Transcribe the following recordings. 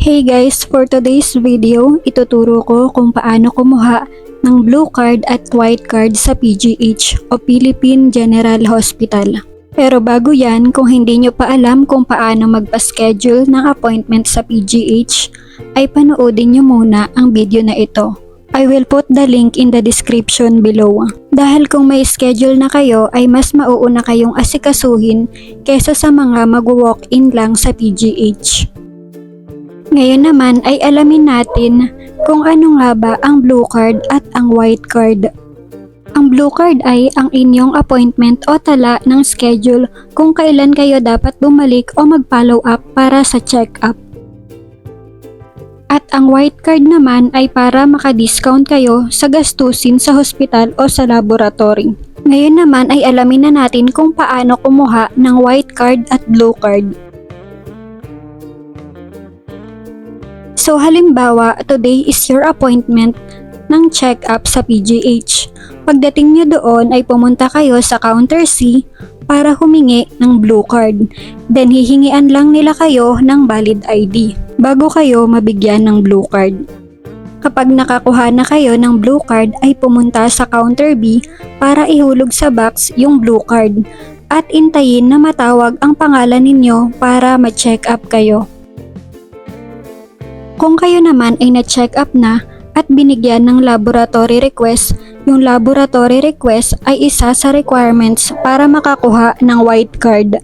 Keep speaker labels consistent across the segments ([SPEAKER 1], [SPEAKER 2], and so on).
[SPEAKER 1] Hey guys, for today's video, ituturo ko kung paano kumuha ng blue card at white card sa PGH o Philippine General Hospital. Pero bago yan, kung hindi nyo pa alam kung paano magpa-schedule ng appointment sa PGH, ay panoodin nyo muna ang video na ito. I will put the link in the description below. Dahil kung may schedule na kayo ay mas mauuna kayong asikasuhin kesa sa mga mag-walk-in lang sa PGH. Ngayon naman ay alamin natin kung ano nga ba ang blue card at ang white card. Ang blue card ay ang inyong appointment o tala ng schedule kung kailan kayo dapat bumalik o mag-follow up para sa check-up. At ang white card naman ay para makadiscount kayo sa gastusin sa hospital o sa laboratory. Ngayon naman ay alamin na natin kung paano kumuha ng white card at blue card. So halimbawa, today is your appointment ng check-up sa PGH. Pagdating nyo doon ay pumunta kayo sa counter C para humingi ng blue card. Then hihingian lang nila kayo ng valid ID bago kayo mabigyan ng blue card. Kapag nakakuha na kayo ng blue card ay pumunta sa counter B para ihulog sa box yung blue card at intayin na matawag ang pangalan ninyo para ma-check up kayo. Kung kayo naman ay na-check up na at binigyan ng laboratory request, yung laboratory request ay isa sa requirements para makakuha ng white card.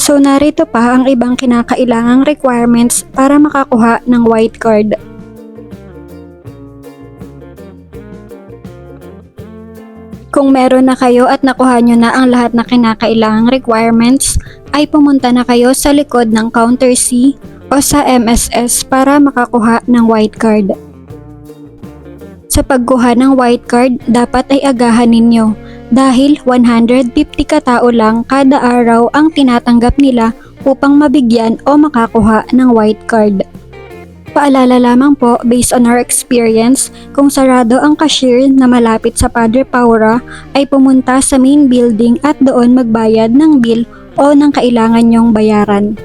[SPEAKER 1] So narito pa ang ibang kinakailangang requirements para makakuha ng white card. Kung meron na kayo at nakuha nyo na ang lahat na kinakailangang requirements, ay pumunta na kayo sa likod ng counter C o sa MSS para makakuha ng white card. Sa pagkuha ng white card, dapat ay agahan ninyo dahil 150 katao lang kada araw ang tinatanggap nila upang mabigyan o makakuha ng white card. Paalala lamang po based on our experience, kung sarado ang cashier na malapit sa Padre Paura ay pumunta sa main building at doon magbayad ng bill o ng kailangan nyong bayaran.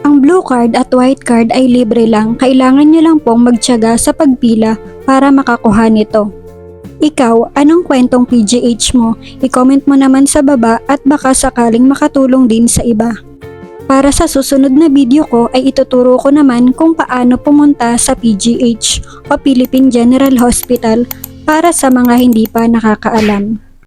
[SPEAKER 1] Ang blue card at white card ay libre lang, kailangan nyo lang pong magtyaga sa pagpila para makakuha nito. Ikaw, anong kwentong PGH mo? I-comment mo naman sa baba at baka sakaling makatulong din sa iba. Para sa susunod na video ko ay ituturo ko naman kung paano pumunta sa PGH o Philippine General Hospital para sa mga hindi pa nakakaalam.